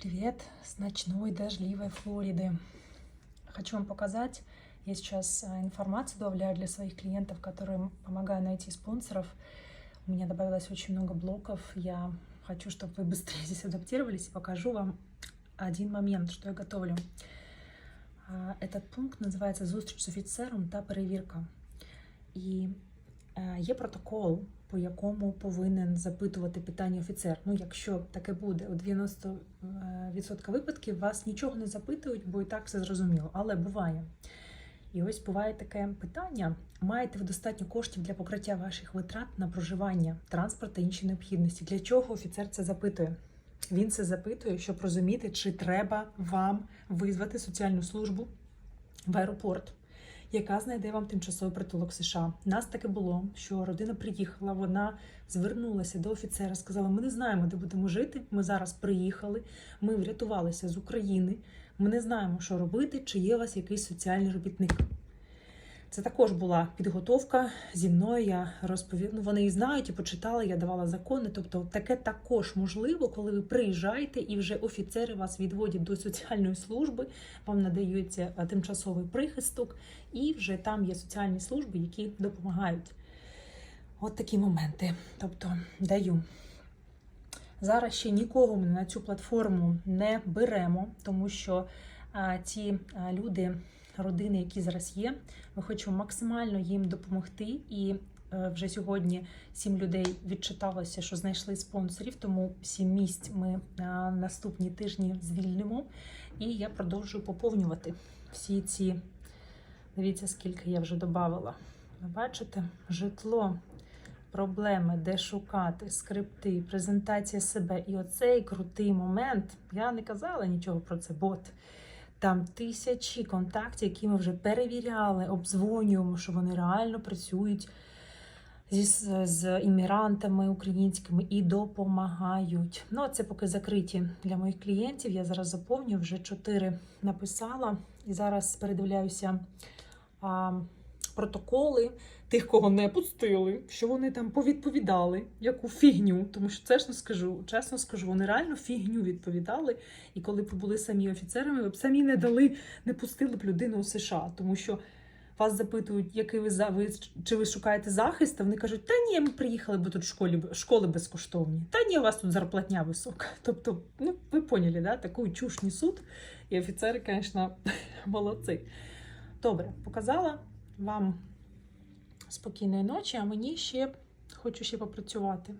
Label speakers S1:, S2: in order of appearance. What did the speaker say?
S1: Привет с ночной дождливой Флориды. Хочу вам показать, я сейчас а, информацию добавляю для своих клиентов, которым помогаю найти спонсоров. У меня добавилось очень много блоков. Я хочу, чтобы вы быстрее здесь адаптировались и покажу вам один момент, что я готовлю. А, Этот пункт називається Зустріч з офіцером та перевірка. І е, є протокол, по якому повинен запитувати питання офіцер. Ну, якщо таке буде, у 90% випадків вас нічого не запитують, бо і так все зрозуміло. Але буває. І ось буває таке питання: маєте ви достатньо коштів для покриття ваших витрат на проживання, транспорт та інші необхідності? Для чого офіцер це запитує? Він це запитує, щоб розуміти, чи треба вам визвати соціальну службу в аеропорт, яка знайде вам тимчасовий притулок США. Нас таке було, що родина приїхала, вона звернулася до офіцера, сказала: Ми не знаємо, де будемо жити. Ми зараз приїхали, ми врятувалися з України. Ми не знаємо, що робити, чи є у вас якийсь соціальний робітник. Це також була підготовка зі мною. Я розповів, ну вони і знають, і почитала, я давала закони. Тобто, таке також можливо, коли ви приїжджаєте і вже офіцери вас відводять до соціальної служби, вам надається е, тимчасовий прихисток, і вже там є соціальні служби, які допомагають. От такі моменти. Тобто даю. Зараз ще нікого ми на цю платформу не беремо, тому що а, ці а, люди, родини, які зараз є, ми хочемо максимально їм допомогти. І е, вже сьогодні сім людей відчиталося, що знайшли спонсорів, тому сім місць ми а, наступні тижні звільнимо. І я продовжую поповнювати всі ці. Дивіться, скільки я вже додавала. Ви бачите, житло проблеми, де шукати, скрипти, презентація себе. І оцей крутий момент. Я не казала нічого про це, бот. Там тисячі контактів, які ми вже перевіряли, обдзвонюємо, що вони реально працюють зі, з іммігрантами українськими і допомагають. Ну, це поки закриті для моїх клієнтів. Я зараз заповню, вже чотири написала. І зараз передивляюся а, протоколи тих, кого не пустили, що вони там повідповідали, яку фігню. Тому що чесно скажу, чесно скажу, вони реально фігню відповідали. І коли б були самі офіцерами, ви б самі не дали, не пустили б людину у США, тому що. Вас запитують, який ви за ви чи ви шукаєте захист, а вони кажуть, та ні, ми приїхали, бо тут школі школи безкоштовні. Та ні, у вас тут зарплатня висока. Тобто, ну ви поняли, да? таку чуш несуть. І офіцери, звісно, молодці. Добре, показала вам спокійної ночі, а мені ще хочу ще попрацювати.